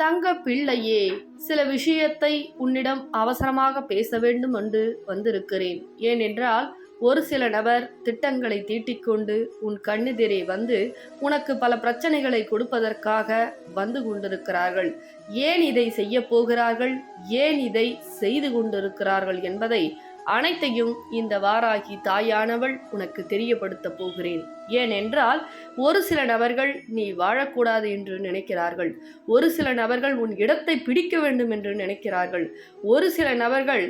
தங்க பிள்ளையே சில விஷயத்தை உன்னிடம் அவசரமாக பேச வேண்டும் என்று வந்திருக்கிறேன். ஏனென்றால் ஒரு சில நபர் திட்டங்களை தீட்டிக்கொண்டு உன் கண்ணெதிரே வந்து உனக்கு பல பிரச்சனைகளை கொடுப்பதற்காக வந்து கொண்டிருக்கிறார்கள். ஏன் இதை செய்ய போகிறார்கள்? ஏன் இதை செய்து கொண்டிருக்கிறார்கள் என்பதை அனைத்தையும் இந்த வாராகி தாயானவள் உனக்கு தெரியப்படுத்த போகிறேன். ஏனென்றால் ஒரு சில நபர்கள் நீ வாழக்கூடாது என்று நினைக்கிறார்கள். ஒரு சில நபர்கள் உன் இடத்தை பிடிக்க வேண்டும் என்று நினைக்கிறார்கள். ஒரு சில நபர்கள்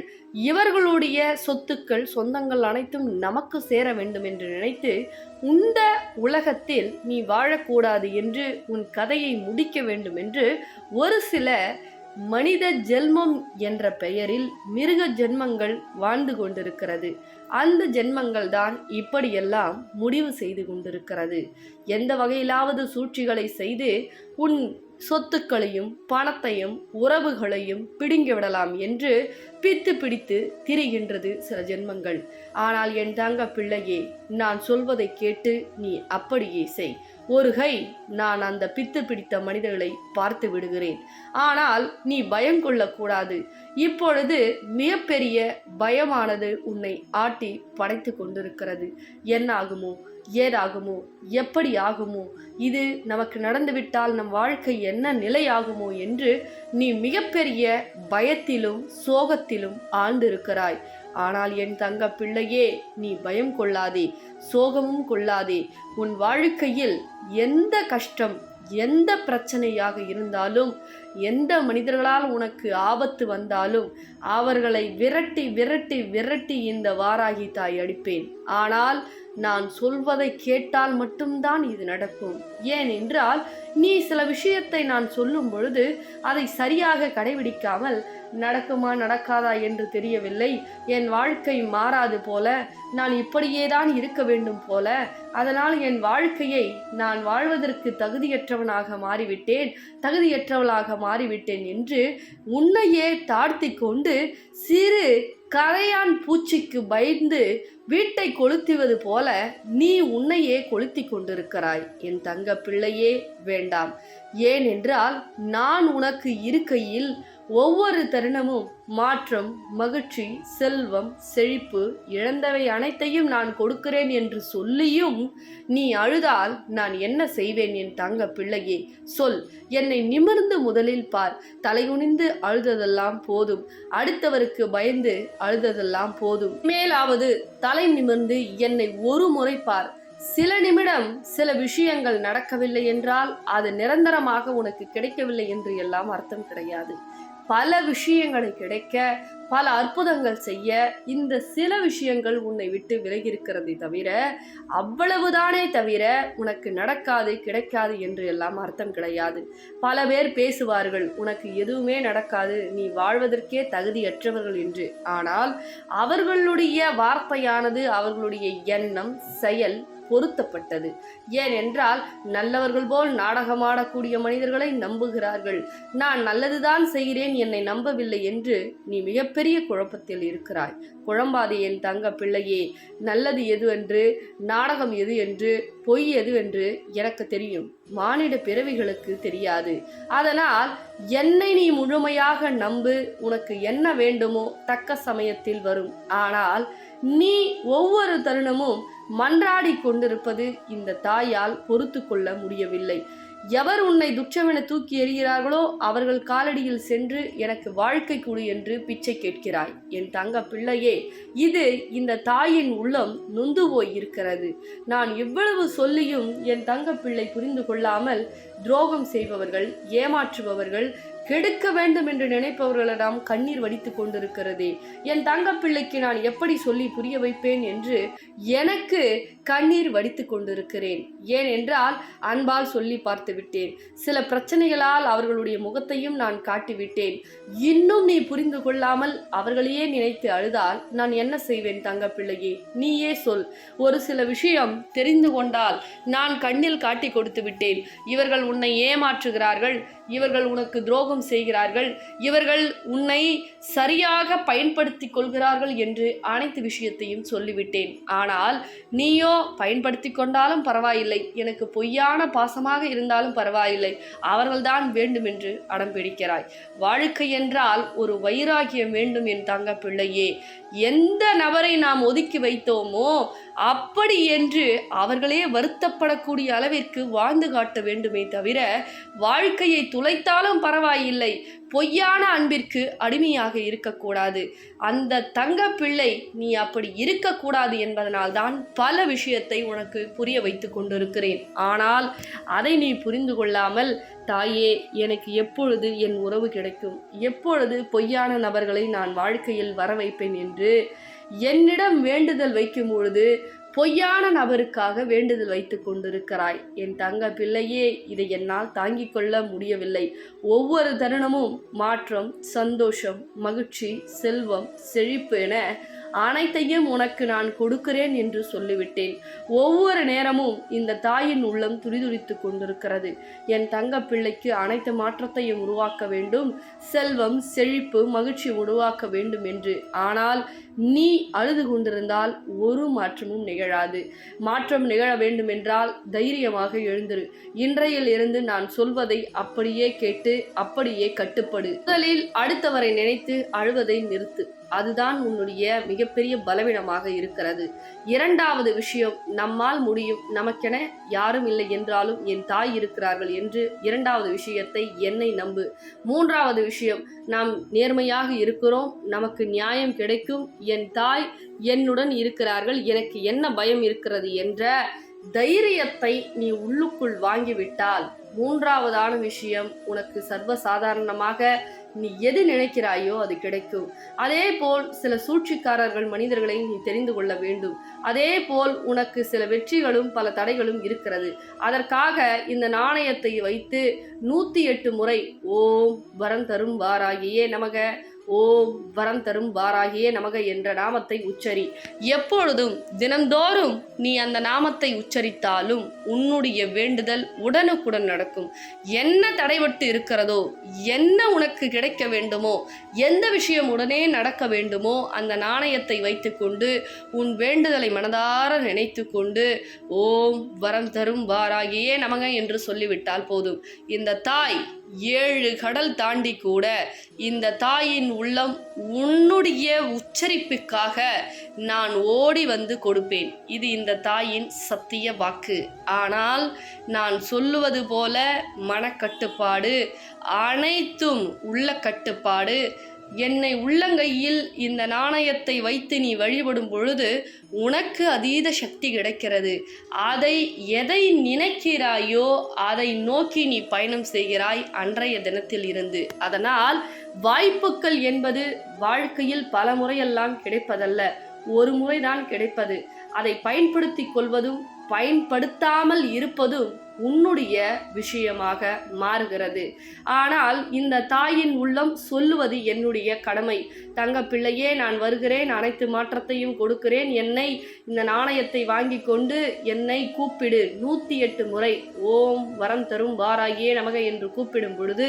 இவர்களுடைய சொத்துக்கள் சொந்தங்கள் அனைத்தும் நமக்கு சேர வேண்டும் என்று நினைத்து இந்த உலகத்தில் நீ வாழக்கூடாது என்று உன் கதையை முடிக்க வேண்டும் என்று ஒரு சில மனித ஜென்மம் என்ற பெயரில் மிருக ஜென்மங்கள் வாழ்ந்து கொண்டிருக்கிறது. அந்த ஜென்மங்கள் தான் இப்படியெல்லாம் முடிவு செய்து கொண்டிருக்கிறது. எந்த வகையிலாவது சூழ்ச்சிகளை செய்து உன் சொத்துக்களையும் பணத்தையும் உறவுகளையும் பிடுங்கி விடலாம் என்று பித்து பிடித்து திரிகின்றது சில ஜென்மங்கள். ஆனால் என் தங்க பிள்ளையே நான் சொல்வதை கேட்டு நீ அப்படியே செய். ஒரு கை நான் அந்த பித்து பிடித்த மனிதர்களை பார்த்து விடுகிறேன். ஆனால் நீ பயம் கொள்ளக்கூடாது. இப்பொழுது மிகப்பெரிய பயமானது உன்னை ஆட்டி படைத்து கொண்டிருக்கிறது. என்ன ஆகுமோ ஏதாகுமோ? எப்படி ஆகுமோ இது நமக்கு நடந்துவிட்டால் நம் வாழ்க்கை என்ன நிலையாகுமோ என்று நீ மிகப்பெரிய பயத்திலும் சோகத்திலும் ஆழ்ந்திருக்கிறாய். ஆனால் என் தங்க பிள்ளையே நீ பயம் கொள்ளாதே சோகமும் கொள்ளாதே. உன் வாழ்க்கையில் எந்த கஷ்டம் எந்த பிரச்சனையாக இருந்தாலும் எந்த மனிதர்களால் உனக்கு ஆபத்து வந்தாலும் அவர்களை விரட்டி விரட்டி விரட்டி இந்த வாராகி தாய் அடிப்பேன். ஆனால் நான் சொல்வதை கேட்டால் மட்டும்தான் இது நடக்கும். ஏனென்றால் நீ சில விஷயத்தை நான் சொல்லும் பொழுது அதை சரியாக கடைபிடிக்காமல் நடக்குமா நடக்காதா என்று தெரியவில்லை. என் வாழ்க்கை மாறாது போல நான் இப்படியேதான் இருக்க வேண்டும் போல. அதனால் என் வாழ்க்கையை நான் வாழ்வதற்கு தகுதியற்றவனாக மாறிவிட்டேன் தகுதியற்றவளாக மாறிவிட்டேன் என்று உன்னையே தாழ்த்தி கொண்டு சிறு கரையான் பூச்சிக்கு பயந்து வீட்டை கொளுத்துவது போல நீ உன்னையே கொளுத்தி கொண்டிருக்கிறாய் என் தங்க. பிள்ளையே வேண்டாம். ஏனென்றால் நான் உனக்கு இருக்கையில் ஒவ்வொரு தருணமும் மாற்றம் மகிழ்ச்சி செல்வம் செழிப்பு இழந்தவை அனைத்தையும் நான் கொடுக்கிறேன் என்று சொல்லியும் நீ அழுதால் நான் என்ன செய்வேன் என் தங்க பிள்ளையே? சொல். என்னை நிமிர்ந்து முதலில் பார். தலைகுனிந்து அழுததெல்லாம் போதும். அடுத்தவருக்கு பயந்து அழுததெல்லாம் போதும். மேலாவது தலை நிமிர்ந்து என்னை ஒரு முறை பார். சில நிமிடம் சில விஷயங்கள் நடக்கவில்லை என்றால் அது நிரந்தரமாக உனக்கு கிடைக்கவில்லை என்று எல்லாம் அர்த்தம் கிடையாது. பல விஷயங்களை கிடைக்க பல அற்புதங்கள் செய்ய இந்த சில விஷயங்கள் உன்னை விட்டு விலகி இருக்கிறதை தவிர அவ்வளவுதானே தவிர உனக்கு நடக்காது கிடைக்காது என்று எல்லாம் அர்த்தம் கிடையாது. பல பேர் பேசுவார்கள் உனக்கு எதுவுமே நடக்காது நீ வாழ்வதற்கே தகுதியற்றவர்கள் என்று. ஆனால் அவர்களுடைய வார்த்தையானது அவர்களுடைய எண்ணம் செயல் பொருத்தப்பட்டது. ஏனென்றால் நல்லவர்கள் போல் நாடகமாடக்கூடிய மனிதர்களை நம்புகிறார்கள். நான் நல்லதுதான் செய்கிறேன் என்னை நம்பவில்லை என்று நீ மிகப்பெரிய குழப்பத்தில் இருக்கிறாய். குழம்பாதே என் தங்க பிள்ளையே நல்லது எது என்று நாடகம் எது என்று பொய் எது என்று எனக்கு தெரியும். மானிட பிறவிகளுக்கு தெரியாது. அதனால் என்னை நீ முழுமையாக நம்பு உனக்கு என்ன வேண்டுமோ தக்க சமயத்தில் வரும். ஆனால் நீ ஒவ்வொரு தருணமும் மன்றாடி கொண்டிருப்பது இந்த தாயால் பொறுத்து கொள்ள முடியவில்லை. எவர் உன்னை துச்சமென தூக்கி எறிகிறார்களோ அவர்கள் காலடியில் சென்று எனக்கு வாழ்க்கை கொடு என்று பிச்சை கேட்கிறாய். என் தங்க பிள்ளையே இது இந்த தாயின் உள்ளம் நொந்து போய் இருக்கிறது நான் இவ்வளவு சொல்லியும் என் தங்க பிள்ளை புரிந்து கொள்ளாமல் துரோகம் செய்பவர்கள் ஏமாற்றுபவர்கள் கெடுக்க வேண்டும் என்று நினைப்பவர்களிடம் கண்ணீர் வடித்து கொண்டிருக்கிறதே. என் தங்கப்பிள்ளைக்கு நான் எப்படி சொல்லி புரிய வைப்பேன் என்று எனக்கு கண்ணீர் வடித்து கொண்டிருக்கிறேன். ஏனென்றால் அன்பால் சொல்லி பார்த்து விட்டேன். சில பிரச்சனைகளால் அவர்களுடைய முகத்தையும் நான் காட்டிவிட்டேன் இன்னும் நீ புரிந்து கொள்ளாமல் அவர்களையே நினைத்து அழுதால் நான் என்ன செய்வேன் தங்கப்பிள்ளையே நீயே சொல். ஒரு சில விஷயம் தெரிந்து கொண்டால் நான் கண்ணில் காட்டி கொடுத்து விட்டேன். இவர்கள் உன்னை ஏமாற்றுகிறார்கள். இவர்கள் உனக்கு துரோகம் துரோகம் செய்கிறார்கள். இவர்கள் உன்னை சரியாக பயன்படுத்தி கொள்கிறார்கள் என்று அனைத்து விஷயத்தையும் சொல்லிவிட்டேன். ஆனால் நீயோ பயன்படுத்தி கொண்டாலும் பரவாயில்லை. எனக்கு பொய்யான பாசமாக இருந்தாலும் பரவாயில்லை. அவர்கள்தான் வேண்டும் என்று அடம் பிடிக்கிறாய். வாழ்க்கை என்றால் ஒரு வைராகியம் வேண்டும் என் தங்க பிள்ளையே எந்த நபரை நாம் ஒதுக்கி வைத்தோமோ அப்படி என்று அவர்களே வருத்தப்படக்கூடிய அளவிற்கு வாழ்ந்து காட்ட வேண்டுமே தவிர வாழ்க்கையை துளைத்தாலும் பரவாயில்லை. பொய்யான அன்பிற்கு அடிமையாக இருக்கக்கூடாது. அந்த தங்க பிள்ளை நீ அப்படி இருக்கக்கூடாது என்பதனால்தான் பல விஷயத்தை உனக்கு புரிய வைத்து கொண்டிருக்கிறேன். ஆனால் அதை நீ புரிந்து கொள்ளாமல் தாயே எனக்கு எப்பொழுது என் உறவு கிடைக்கும்? எப்பொழுது பொய்யான நபர்களை நான் வாழ்க்கையில் வர வைப்பேன் என்று என்னிடம் வேண்டுதல் வைக்கும் பொழுது பொய்யான நபருக்காக வேண்டுதல் வைத்து கொண்டிருக்கிறாய். என் தங்க பிள்ளையே இதை என்னால் தாங்கிக் கொள்ள முடியவில்லை. ஒவ்வொரு தருணமும் மாற்றம் சந்தோஷம் மகிழ்ச்சி செல்வம் செழிப்பு என அனைத்தையும் உனக்கு நான் கொடுக்கிறேன் என்று சொல்லிவிட்டேன். ஒவ்வொரு நேரமும் இந்த தாயின் உள்ளம் துடிதுடித்து கொண்டிருக்கிறது. என் தங்க பிள்ளைக்கு அனைத்து மாற்றத்தையும் உருவாக்க வேண்டும். செல்வம் செழிப்பு மகிழ்ச்சி உருவாக்க வேண்டும் என்று. ஆனால் நீ அழுது கொண்டிருந்தால் ஒரு மாற்றமும் நிகழாது. மாற்றம் நிகழ வேண்டுமென்றால் தைரியமாக எழுந்திரு. இன்றையில் இருந்து நான் சொல்வதை அப்படியே கேட்டு அப்படியே கட்டுப்படு. முதலில் அடுத்தவரை நினைத்து அழுவதை நிறுத்து. அதுதான் உன்னுடைய மிகப்பெரிய பலவீனமாக இருக்கிறது. இரண்டாவது விஷயம் நம்மால் முடியும். நமக்கென யாரும் இல்லை என்றாலும் என் தாய் இருக்கிறார்கள் என்று இரண்டாவது விஷயத்தை என்னை நம்பு. மூன்றாவது விஷயம் நாம் நேர்மையாக இருக்கிறோம். நமக்கு நியாயம் கிடைக்கும். என் தாய் என்னுடன் இருக்கிறார்கள். எனக்கு என்ன பயம் இருக்கிறது என்ற தைரியத்தை நீ உள்ளுக்குள் வாங்கிவிட்டால் மூன்றாவதான விஷயம் உனக்கு சர்வசாதாரணமாக நீ எது நினைக்கிறாயோ அது கிடைக்கும். அதே போல் சில சூழ்ச்சிக்காரர்கள் மனிதர்களை நீ தெரிந்து கொள்ள வேண்டும். அதே போல் உனக்கு சில வெற்றிகளும் பல தடைகளும் இருக்கிறது. அதற்காக இந்த நாணயத்தை வைத்து நூத்தி எட்டு முறை ஓம் வரம் தரும் வாராகியே நமக. ஓம் வரம் தரும் வாராகியே நமக என்ற நாமத்தை உச்சரி. எப்பொழுதும் தினந்தோறும் நீ அந்த நாமத்தை உச்சரித்தாலும் உன்னுடைய வேண்டுதல் உடனுக்குடன் நடக்கும். என்ன தடைபட்டு இருக்கிறதோ என்ன உனக்கு கிடைக்க வேண்டுமோ எந்த விஷயம் உடனே நடக்க வேண்டுமோ அந்த நாணயத்தை வைத்துக்கொண்டு உன் வேண்டுதலை மனதார நினைத்து கொண்டு ஓம் வரம் தரும் வாராகியே நமக என்று சொல்லிவிட்டால் போதும். இந்த தாய் ஏழு கடல் தாண்டி கூட இந்த தாயின் உள்ளம் உன்னுடைய உச்சரிப்புக்காக நான் ஓடி வந்து கொடுப்பேன். இது இந்த தாயின் சத்திய வாக்கு. ஆனால் நான் சொல்லுவது போல மனக்கட்டுப்பாடு அனைத்தும் உள்ள கட்டுப்பாடு என்னை உள்ளங்கையில் இந்த நாணயத்தை வைத்து நீ வழிபடும் பொழுது உனக்கு அதீத சக்தி கிடைக்கிறது. அதை எதை நினைக்கிறாயோ அதை நோக்கி நீ பயணம் செய்கிறாய் அன்றைய தினத்தில் இருந்து. அதனால் வாய்ப்புகள் என்பது வாழ்க்கையில் பல முறையெல்லாம் கிடைப்பதல்ல. ஒரு முறைதான் கிடைப்பது. அதை பயன்படுத்தி கொள்வதும் பயன்படுத்தாமல் இருப்பதும் உன்னுடைய விஷயமாக மாறுகிறது. ஆனால் இந்த தாயின் உள்ளம் சொல்லுவது என்னுடைய கடமை. தங்க பிள்ளையே நான் வருகிறேன் அனைத்து மாற்றத்தையும் கொடுக்கிறேன். என்னை இந்த நாணயத்தை வாங்கி கொண்டு என்னை கூப்பிடு. நூற்றி எட்டு முறை ஓம் வரம் தரும் வாராயே நமக என்று கூப்பிடும் பொழுது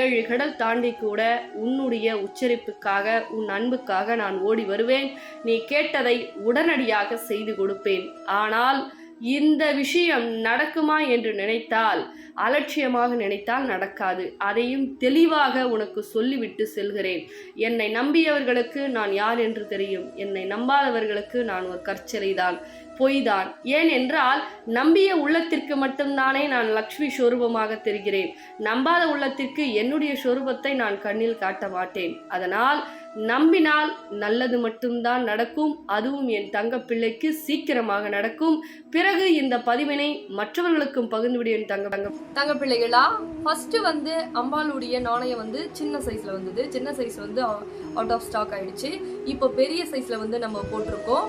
ஏழு கடல் தாண்டி கூட உன்னுடைய உச்சரிப்புக்காக உன் அன்புக்காக நான் ஓடி வருவேன். நீ கேட்டதை உடனடியாக செய்து கொடுப்பேன். ஆனால் இந்த விஷயம் நடக்குமா என்று நினைத்தால் அலட்சியமாக நினைத்தால் நடக்காது. அதையும் தெளிவாக உனக்கு சொல்லிவிட்டு செல்கிறேன். என்னை நம்பியவர்களுக்கு நான் யார் என்று தெரியும். என்னை நம்பாதவர்களுக்கு நான் ஒரு கற்சிலைதான் பொய்தான். ஏன் என்றால் நம்பிய உள்ளத்திற்கு மட்டும்தானே நான் லக்ஷ்மி ஸ்வரூபமாக தெரிகிறேன். நம்பாத உள்ளத்திற்கு என்னுடைய சொரூபத்தை நான் கண்ணில் காட்ட மாட்டேன். அதனால் நம்பினால் நல்லது மட்டும்தான் நடக்கும். அதுவும் என் தங்க பிள்ளைக்கு சீக்கிரமாக நடக்கும். பிறகு இந்த பதிவினை மற்றவர்களுக்கும் பகிர்ந்துவிடும் என் தங்க தங்க தங்க பிள்ளைகளா ஃபர்ஸ்ட் வந்து அம்பாளுடைய நாணயம் வந்து சின்ன சைஸ்ல வந்தது. சின்ன சைஸ் வந்து அவுட் ஆஃப் ஸ்டாக் ஆயிடுச்சு. இப்போ பெரிய சைஸ்ல வந்து நம்ம போட்டிருக்கோம்.